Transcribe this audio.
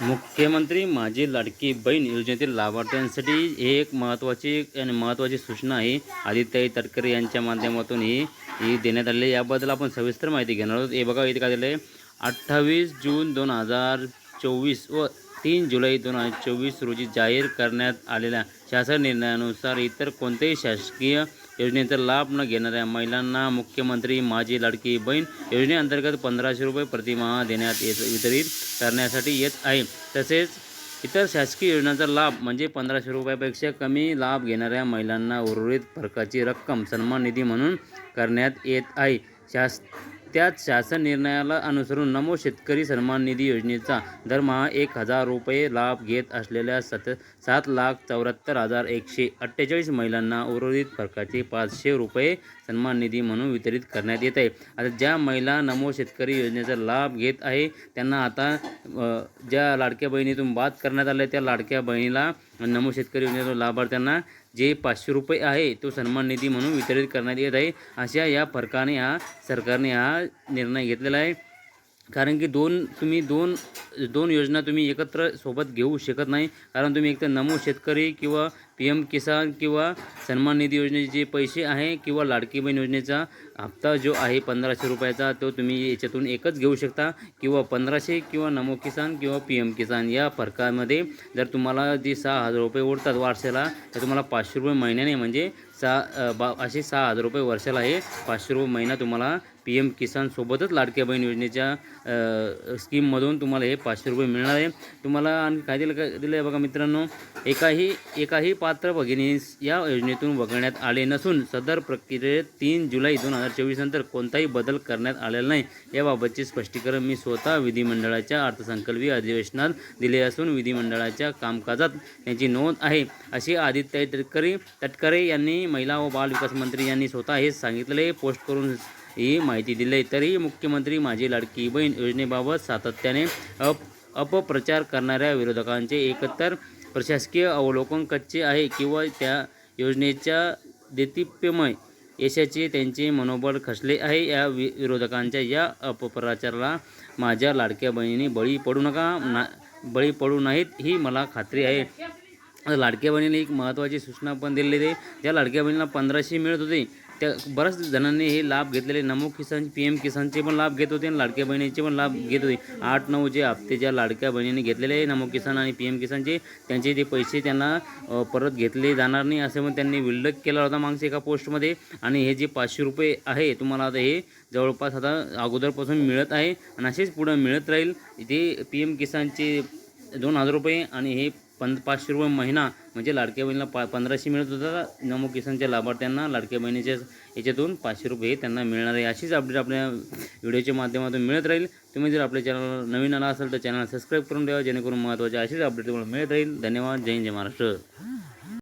मुख्यमंत्री माझी लाडकी बहीण योजनेतील लाभार्थ्यांसाठी हे एक महत्त्वाची आणि महत्त्वाची सूचना आहे. आदित्यई तटकरे यांच्या माध्यमातून ही ही देण्यात आलेली याबद्दल आपण सविस्तर माहिती घेणार आहोत. हे बघा इथे काय दिलं आहे अठ्ठावीस जून दोन हजार चोवीस व तीन जुलै दोन हजार चोवीस रोजी जाहीर करण्यात आलेल्या शासन निर्णयानुसार इतर कोणत्याही शासकीय योजनेचा लाभ न घेणाऱ्या महिलांना मुख्यमंत्री माझी लाडकी बहीण योजनेअंतर्गत पंधराशे रुपये प्रतिमाह देण्यात येत वितरित करण्यासाठी येत आहे. तसेच इतर शासकीय योजनांचा लाभ म्हणजे पंधराशे रुपयापेक्षा कमी लाभ घेणाऱ्या महिलांना उर्वरित फरकाची रक्कम सन्मान निधी म्हणून करण्यात येत आहे. शास त्यात शासन निर्णयाला अनुसरून नमो शेतकरी सन्मान निधी योजनेचा दरमहा एक हजार रुपये लाभ घेत असलेल्या सत सात लाख चौऱ्याहत्तर हजार एकशे अठ्ठेचाळीस महिलांना उर्वरित फरकाचे पाचशे रुपये सन्मान निधी म्हणून वितरित करण्यात येत आहे. आता ज्या महिला नमो शेतकरी योजनेचा लाभ घेत आहे त्यांना आता ज्या लाडक्या बहिणीतून बाद करण्यात आल्या त्या लाडक्या बहिणीला नमो शेतकरी योजनेच्या लाभार्थ्यांना जे पाचशे रुपये आहे तो सन्मान निधी म्हणून वितरित करण्यात येत आहे. अशा या फरकाने हा सरकारने हा निर्णय घेतलेला आहे. कारण की दोन तुम्ही दोन दोन योजना तुम्ही एकत्र सोबत घेऊ शकत नाही. कारण तुम्ही एकतर नमो शेतकरी किंवा पी एम किसान किंवा सन्मान निधी योजनेचे जे पैसे आहे किंवा लाडकी बहीण योजनेचा हप्ता जो आहे पंधराशे रुपयाचा तो तुम्ही याच्यातून एकच घेऊ शकता. किंवा पंधराशे किंवा नमो किसान किंवा पी एम किसान या फरकामध्ये जर तुम्हाला जे सहा हजार रुपये उरतात वर्षाला तर तुम्हाला पाचशे रुपये महिन्याने म्हणजे सहा बा असे सहा हजार रुपये वर्षाला हे पाचशे रुपये महिना तुम्हाला पी एम किसानसोबतच लाडक्या बहीण योजनेच्या स्कीममधून तुम्हाला हे पाचशे रुपये मिळणार आहे. तुम्हाला आणखी काय दिलं काय दिलं आहे बघा मित्रांनो? एकाही एकाही पा पात्र भगिनीस या योजनेतून वगळण्यात आले नसून सदर प्रक्रियेत तीन जुलै दोन हजार चोवीस नंतर कोणताही बदल करण्यात आलेला नाही. याबाबतचे स्पष्टीकरण मी स्वतः विधिमंडळाच्या अर्थसंकल्पीय अधिवेशनात दिले असून विधिमंडळाच्या कामकाजात यांची नोंद आहे अशी आदित्य तटकरे तटकरे यांनी महिला व बाल विकास मंत्री यांनी स्वतः हे सांगितले पोस्ट करून ही माहिती दिली. आहे तरीही मुख्यमंत्री माझी लाडकी बहीण योजनेबाबत सातत्याने अप अपप्रचार करणाऱ्या विरोधकांचे एकतर प्रशासकीय अवलोकन कच्चे आहे किंवा त्या योजनेच्या देतिप्यमय यशाचे त्यांचे मनोबल खचले आहे. या वि विरोधकांच्या या अपप्रचाराला माझ्या लाडक्या बहिणीने बळी पडू नका ना बळी पडू नाहीत ही मला खात्री आहे. लाडक्या बहिणीने एक महत्त्वाची सूचना पण दिलेली आहे. ज्या लाडक्या बहिणीला पंधराशे मिळत होते त्या बऱ्याच जणांनी हे लाभ घेतलेले. नमो किसान पी एम किसानचे पण लाभ घेत होते आणि लाडक्या बहिणीचे पण लाभ घेत होते. आठ नऊ जे हप्ते ज्या लाडक्या बहिणीने घेतलेले आहे नमो किसान आणि पी एम किसानचे. त्यांचे ते पैसे त्यांना परत घेतले जाणार नाही असे म्हणून त्यांनी उल्लेख केला होता मागच्या एका पोस्टमध्ये. आणि हे जे पाचशे रुपये आहे तुम्हाला आता हे जवळपास आता अगोदरपासून मिळत आहे. आणि असेच पुढं मिळत राहील. इथे पी एम किसानचे दोन हजार रुपये आणि हे पं पाचशे रुपये महिना म्हणजे लाडक्या बहिणीला पा पंधराशे मिळत होता नमो किसानच्या लाभार्थ्यांना लाडक्या बहिणीच्या याच्यातून पाचशे रुपये त्यांना मिळणार आहे. अशीच अपडेट आपल्या व्हिडिओच्या माध्यमातून मिळत राहील. तुम्ही जर आपल्या चॅनल नवीन आला असेल तर चॅनल सबस्क्राईब करून ठेवा जेणेकरून महत्त्वाचे अशीच अपडेट तुम्हाला मिळत राहील. धन्यवाद. जय हिंद जय महाराष्ट्र.